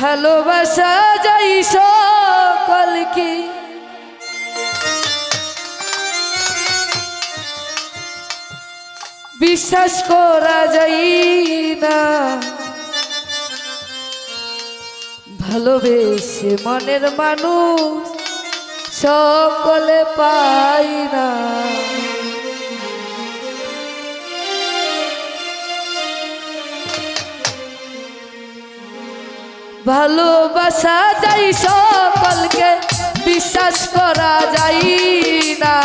ভালোবাসা যাই সকল কি? বিশ্বাস করা যাই না। ভালোবেসে মনের মানুষ সকলে পাই না। ভালোবাসা যাই সকলকে বিশ্বাস করা যাই না।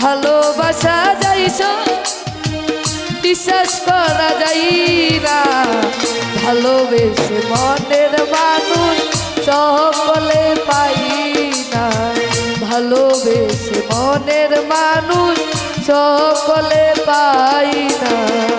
ভালোবাসা যাই বিশ্বাস করা যাই না। ভালোবেসে মনের মানুষ সকলে পাই না। ভালোবেসে মনের মানুষ সকলে পাই না।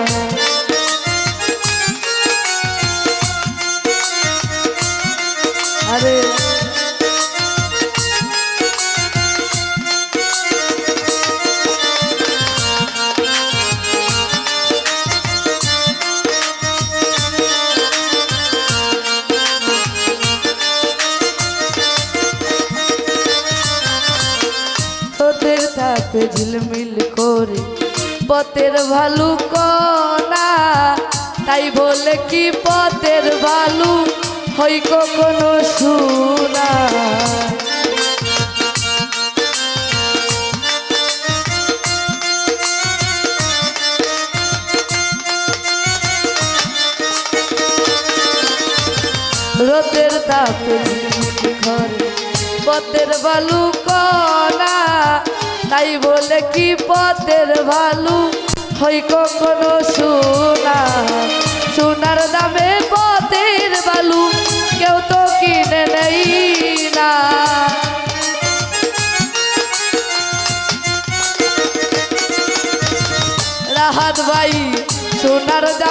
পথের ভালু কনা তাই বলে কি পথের ভালু? হই কখনো শুনা। রোদের তাপে করে পথের ভালু কনা তাই বলে কি পথের ভালু? হই কখনো সোনা সোনার দামে পথের বালু। কেউ তো কিনে নেই না। রাহাত ভাই সোনার দামে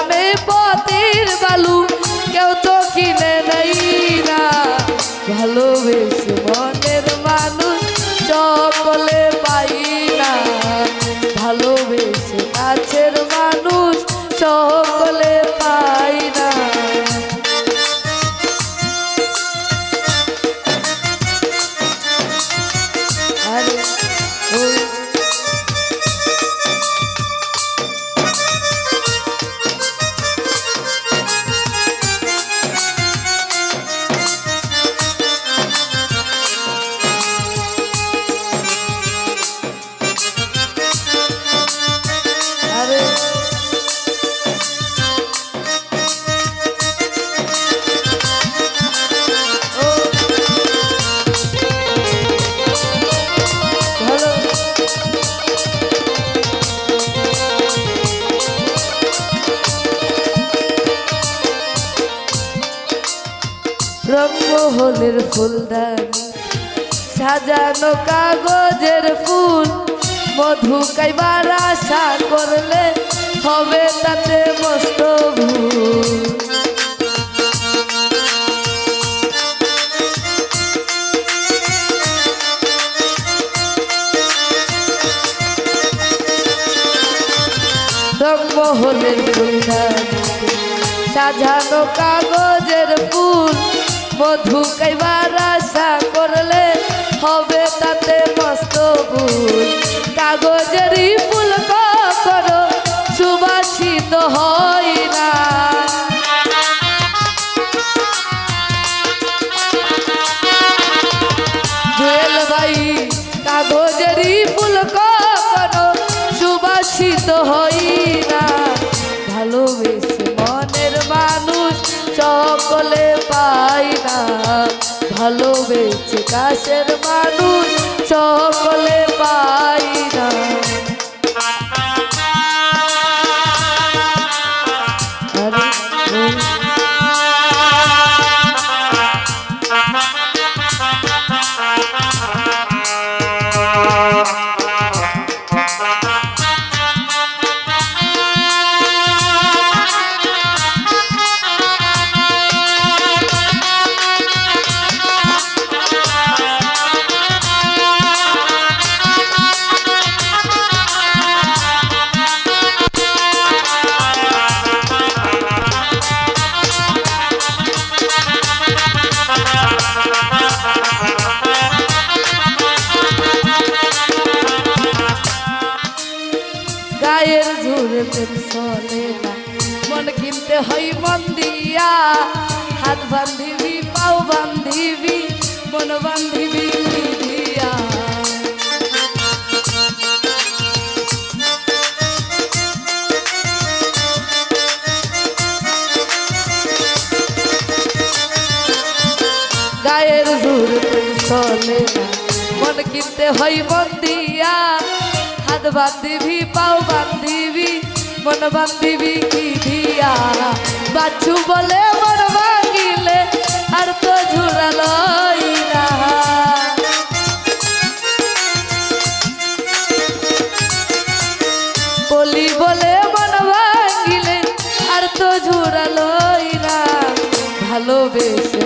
রঙ্গহলের ফুলদানি, সাজানো কাগজের ফুল, মধু কাইবার আশা করলে হবে তাতে মস্ত ফুলদানি, সাজানো কাগজের ফুল মধু কাইবার আশা করলে হবে তাতে মস্ত ভুল। কাগজেরই ভালোবেসে কাশের মানুষ সকলে পাই না। কিনতে হয় মন দিয়া। হাত বান্ধিবি, পাও বান্ধিবি, মন বান্ধিবি দিয়া। গায়ের জোর চলে মন কিনতে হয় মন দিয়া। হাত বান্ধিবি, পাও বান্ধিবি মন বান্ধিবি কি দিয়া বাছু বলে মন ভাঙিলে আর তো ঝুড়ালই না। বলি বলে মন ভাঙিলে আর তো ঝুড়ালই না। ভালোবেসে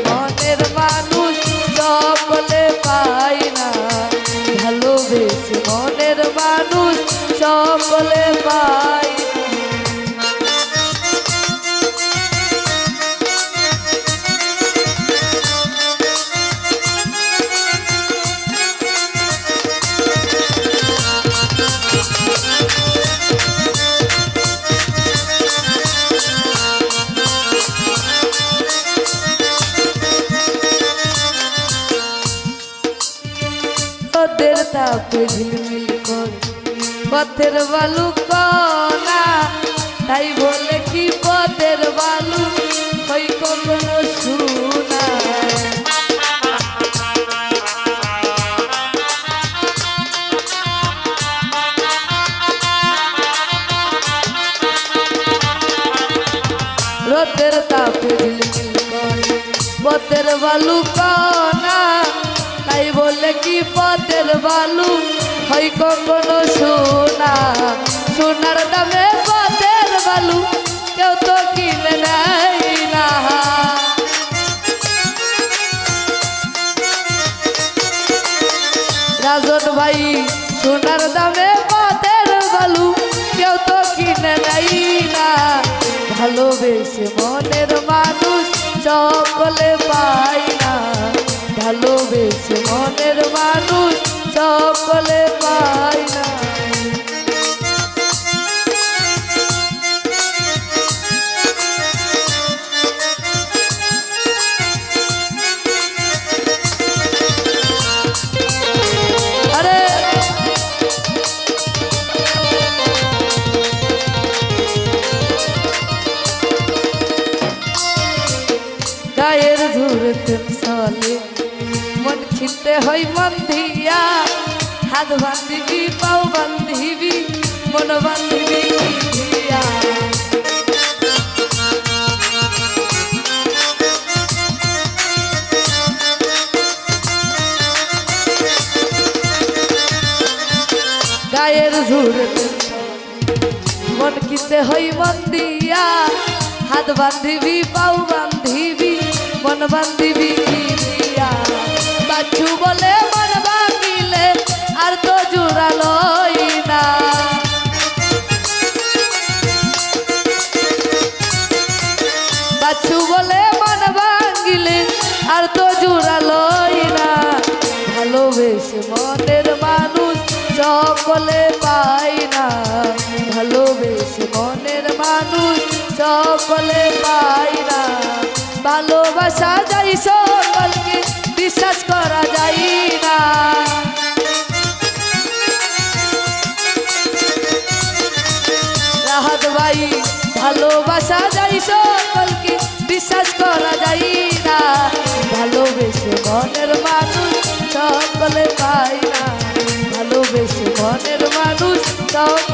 ওদের তাপে ঝিলমিল করে, পথের বালু কনা। তাই বলে কি পথের বালু? ওই কখনো শুনা। করে বলে কি পথের বালু? হয় কখনো সোনা? সোনার দামে পথের বালু। কেউ তো কিনে নেয় না। রাজন ভাই, সোনার দামে পথের বালু। কেউ তো কিনে নেয় না। ভালোবেসে মনের মানুষ সকলে পায় না। ভালোবেসে মনের মানুষ সকলে পায় না। হয় মন দিয়া। হাত বান্ধিবি পাও বান্ধিবি, মন বান্ধিবি গায়ের চলে মন কিনতে হই মন হাত বান্ধিবি পাও বান্ধিবি, মন বান্ধিবি দিয়া বাছু বলে মন বাঁধিলে আর তো জুড়ালই না। বাছু বলে মন ভাঙিলে আর তো জুড়ালই না। ভালোবেসে মনের মানুষ সকলে পাই না। ভালোবেসে মনের মানুষ সকলে পাই না। ভালোবাসা যাই মানুষ